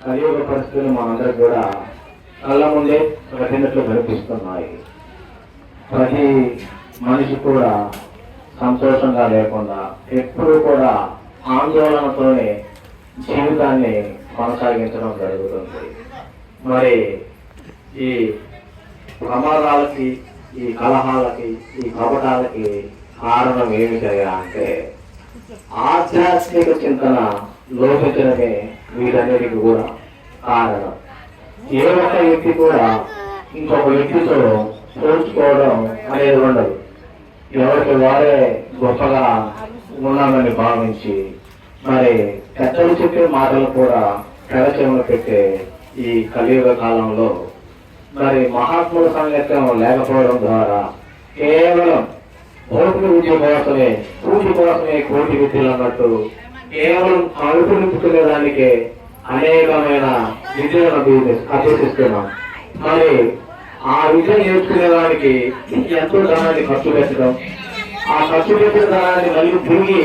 కలియుగ పరిస్థితులు మనందరూ కూడా కళ్ళ ముందే ప్రతినట్లు కనిపిస్తున్నాయి ప్రతి మనిషి కూడా సంతోషంగా లేకుండా ఎప్పుడూ కూడా ఆందోళనతోనే జీవితాన్ని కొనసాగించడం జరుగుతుంది. మరి ఈ ప్రమాదాలకి ఈ కలహాలకి ఈ కపటాలకి కారణం ఏమిటయ్యా అంటే ఆధ్యాత్మిక చింతన లోపించడమే వీటన్నిటికి కూడా కారణం. ఏ ఒక్క వ్యక్తి కూడా ఇంకొక వ్యక్తితో పోల్చుకోవడం అనేది ఉండదు. ఎవరికి వారే గొప్పగా ఉన్నామని భావించి మరి పెద్దలు చెప్పే మాటలు కూడా పెడచెవులు పెట్టే ఈ కలియుగ కాలంలో మరి మహాత్ముల సాంగత్యం లేకపోవడం ద్వారా కేవలం భౌతిక విద్య కోసమే పూజ కోసమే కోటి విద్యలు అన్నట్టు కేవలం కలుపు నింపుకునేదానికే అనేకమైన విద్యలను అభ్యసిస్తున్నాం. మరి ఆ విద్య నేర్చుకునే దానికి ఎంతో ధనాన్ని ఖర్చు పెట్టడం ఆ ఖర్చు పెట్టిన ధనాన్ని మళ్ళీ తిరిగి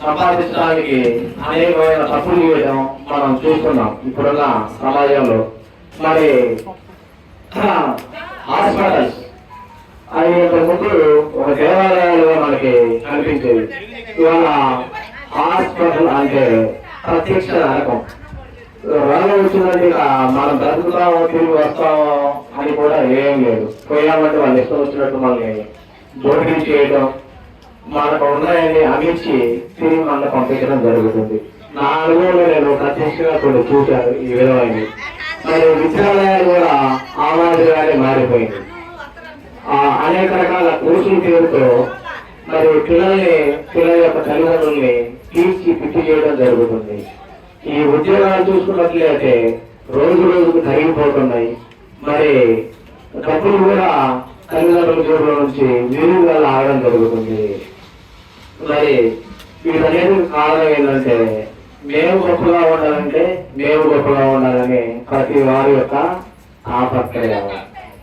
సంపాదించడానికి అనేకమైన తప్పులు చేయడం మనం చూస్తున్నాం ఇప్పుడున్న సమాజంలో. మరి హాస్పిటల్స్ అవి ఇంతకుముందు ఒక దేవాలయాలుగా మనకి కనిపించేది ఇవాళ హాస్పిటల్ అంటే ప్రత్యక్ష నరకం. రోగం వచ్చిందంటే మనం బ్రతుకుతామో తిరిగి వస్తామో అని కూడా ఏం లేదు. పోయామంటే వాళ్ళు ఇష్టం వచ్చినట్టు మనల్ని జోడికి చేయడం మనకు ఉన్నాయని అమించి తిరిగి మనల్ని పంపించడం జరుగుతుంది. నా అనుభవంలో నేను ప్రత్యక్షంగా కొన్ని చూశాను ఈ విధమైనవి. మరి విద్యాలయాలు కూడా ఆ మాదిరిగానే మారిపోయింది అనేక రకాల కోర్సుల పేరుతో మరి పిల్లల్ని పిల్లల యొక్క తల్లిదండ్రుల్ని తీర్చి పిచ్చి చేయడం జరుగుతుంది. ఈ ఉద్యోగాలు చూసుకున్నట్లయితే రోజు రోజుకు తరిగిపోతున్నాయి. మరి డబ్బులు కూడా తల్లిదండ్రుల జోబుల నుంచి విరివిగా లాగడం జరుగుతుంది. మరి వీటన్నిటికి కారణం ఏంటంటే మేము గొప్పగా ఉండాలంటే మేము గొప్పగా ఉండాలని ప్రతి వారి యొక్క తాపత్రయం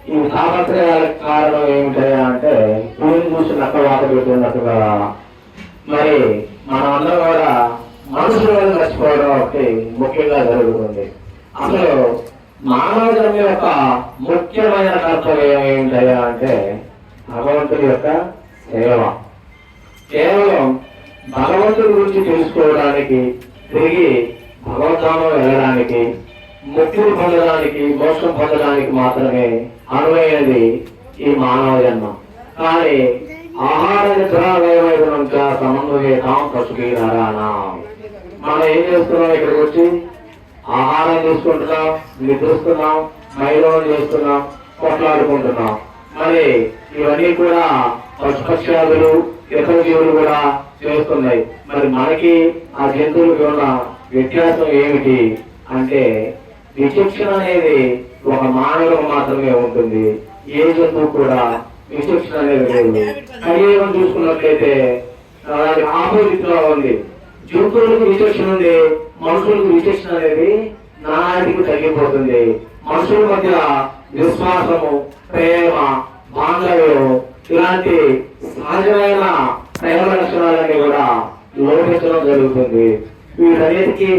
ఈ తాపత్రయాలకు కారణం ఏమిటా అంటే భూమిని చూసి నక్క వాత పెట్టున్నట్టుగా మరి మనమందరం కూడా మనుషులను మర్చిపోవడం ఒకటి ముఖ్యంగా జరుగుతుంది. అసలు మానవ జన్మ యొక్క ముఖ్యమైన కర్తవ్యం ఏమిటయా అంటే భగవంతుడి యొక్క సేవ. కేవలం భగవంతుడి గురించి తెలుసుకోవడానికి తిరిగి భగవద్ధామం వెళ్ళడానికి ముక్తిని పొందడానికి మోక్షం పొందడానికి మాత్రమే అనువైనది ఈ మానవ జన్మ. కానీ ఆహార నిద్రాలయమైనంత కాం పశుకి నారాయణ మనం ఏం చేస్తున్నాం ఇక్కడికి వచ్చి? ఆహారం తీసుకుంటున్నాం నిద్రిస్తున్నాం మైలోన్ చేస్తున్నాం కొట్లాడుకుంటున్నాం. మరి ఇవన్నీ కూడా పశుపక్షాదులు ఇతర జీవులు కూడా చేస్తున్నాయి. మరి మనకి ఆ జంతువులకి ఉన్న వ్యత్యాసం ఏమిటి? అంటే విచక్షణ అనేది ఒక మానవులకు మాత్రమే ఉంటుంది. ఏ జంతువు కూడా విచక్షణ అనేది లేదు. శరీరం చూసుకున్నట్లయితే దానికి ఆపోజిట్గా ఉంది. జంతువులకు విచక్షణ ఉంది మనుషులకు విచక్షణ అనేది నాటికి తగ్గిపోతుంది. మనుషుల మధ్య విశ్వాసము ప్రేమ బాంధవ్యం ఇలాంటి సహజమైన ప్రేమ లక్షణాలన్నీ కూడా లోపించడం జరుగుతుంది. వీటన్నిటికీ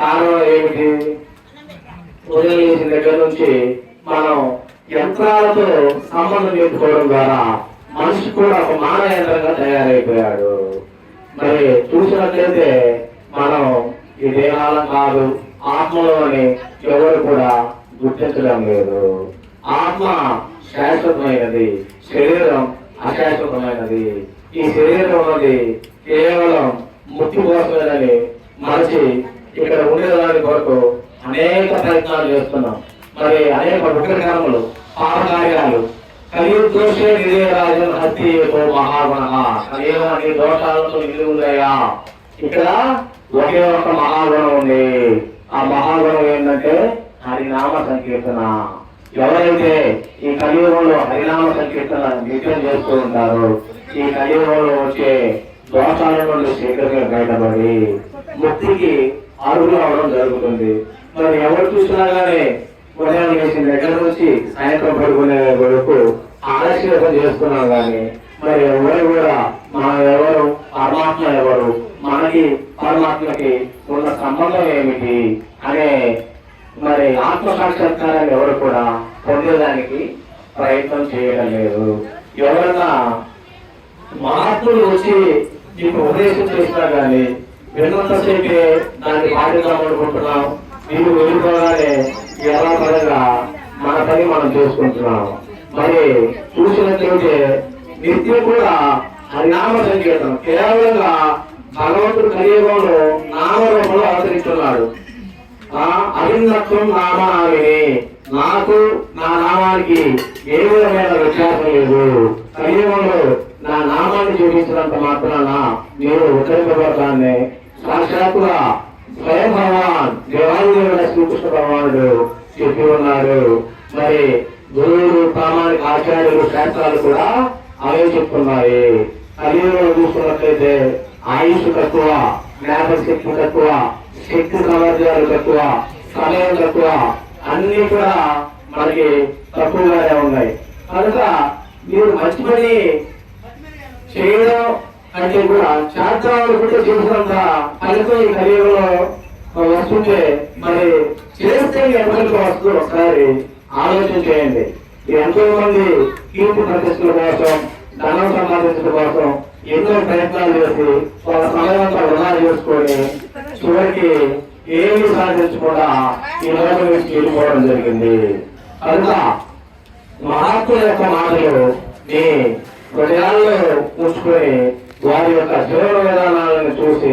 కారణం ఏమిటి? ఉదయం లేచిన దగ్గర నుంచి మనం యంత్రాలతో సంబంధం చెప్పుకోవడం ద్వారా మనిషి కూడా ఒక మానవ యంత్రంగా తయారైపోయాడు. మరి చూసినట్లయితే మనం ఈ దేహాలం కాదు ఆత్మలోని ఎవరు కూడా గుర్తించడం లేదు. ఆత్మ శాశ్వతమైనది శరీరం అశాశ్వతమైనది. ఈ శరీరం అనేది కేవలం ముక్తి కోసమేనని మనిషి ఇక్కడ ఉండేదాని కొరకు అనేక ప్రయత్నాలు చేస్తున్నాం. మరి అనేక విగ్రహములు పాపకార్యాలు కలియుగ దోషే నిజయరాజన్ హత్యతో మహాగుణ కలియుగ నీ దోషాలతో నిధి ఉన్నాయా ఇక్కడ ఒకే ఒక మహాగుణం ఉంది. ఆ మహాగుణం ఏంటంటే హరినామ సంకీర్తన. ఎవరైతే ఈ కలియుగంలో హరినామ సంకీర్తన నిత్యం చేస్తూ ఉంటారో ఈ కలియుగంలో వచ్చే దోషాల నుండి శీఘ్రంగా బయటపడి ముక్తికి అరుగు అవడం జరుగుతుంది. మరి ఎవరు చూసినా కానీ ఉదయం వేసిన దగ్గర నుంచి సాయంత్రం పడుకునే వరకు ఆలస్యం చేస్తున్నాం కానీ మరి ఎవరు కూడా మనం ఎవరు పరమాత్మ ఎవరు మనకి పరమాత్మకి ఉన్న సంబంధం ఏమిటి అనే మరి ఆత్మ సాక్షాత్కారాన్ని ఎవరు కూడా పొందేదానికి ప్రయత్నం చేయడం లేదు. ఎవరన్నా మహాత్ములు వచ్చి నీకు ఉపదేశం చేసినా కానీ విన్నంతసేపే దాన్ని పాటిద్దాం అనుకుంటున్నాం మీరు వెళ్ళిపోగానే ఎలా పడగా మన పని మనం చేసుకుంటున్నాం. మరి చూసినట్లయితే నిత్యం కూడా హరినామ సంకేతం కేవలంగా భగవంతుడు కలియుగంలో నామరూపంలో అవతరిస్తున్నాడు. ఆ అభిన్నత్వం నామనామిని. నాకు నా నామానికి ఏ విధమైన వ్యత్యాసం లేదు. కలియుగంలో నా నామాన్ని చూపించినంత మాత్రాన నేను ఉత్తరింపబడతాన్ని సాక్షాత్తుగా స్వయం భగవాన్ దేవాలయ శ్రీకృష్ణ భగవానుడు చెప్పి ఉన్నాడు. మరి గురువులు ప్రామాణిక ఆచార్యులు శాస్త్రాలు కూడా అవే చెప్తున్నాయి. కలియుగంలో చూసుకున్నట్లయితే ఆయుష్ తక్కువ జ్ఞాపక శక్తి తక్కువ శక్తి సామర్థ్యాలు తక్కువ సమయం తక్కువ అన్ని కూడా మనకి తక్కువగానే ఉన్నాయి. కనుక మీరు మంచి పని చేయడం అంటే కూడా చేద్దాం కూడా చేసినంత ఫలితం ఈ కలియుగంలో వస్తుంటే మరి చేస్తే ఎంతకు వస్తుంది ఒకసారి ఆలోచన చేయండి. ఎంతో మంది కీర్తి ప్రతిష్టల కోసం ధనం సంపాదించడం కోసం ఎన్నో ప్రయత్నాలు చేసి వాళ్ళ సమయం అంతా వృధా చేసుకొని చివరికి ఏమి సాధించకుండా ఈ లోకం నుంచి వెళ్ళిపోవడం జరిగింది. కనుక మహాత్ముల యొక్క మాటలు మీ హృదయాల్లో ఉంచుకొని వారి యొక్క జీవన విధానాలను చూసి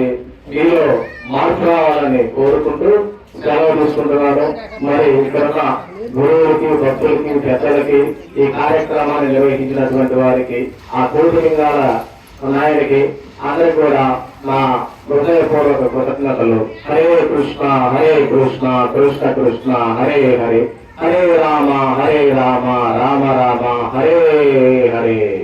మీలో మార్పు రావాలని కోరుకుంటూ సెలవు తీసుకుంటున్నాను. మరి ఇక్కడ గురువులకి భక్తులకి పెద్దలకి ఈ కార్యక్రమాన్ని నిర్వహించినటువంటి వారికి ఆ కోటి లింగాల నాయనికి అందరికి కూడా నా హృదయపూర్వక కృతజ్ఞతలు. హరే కృష్ణ హరే కృష్ణ కృష్ణ కృష్ణ హరే హరే. హరే రామ హరే రామ రామ రామ హరే హరే.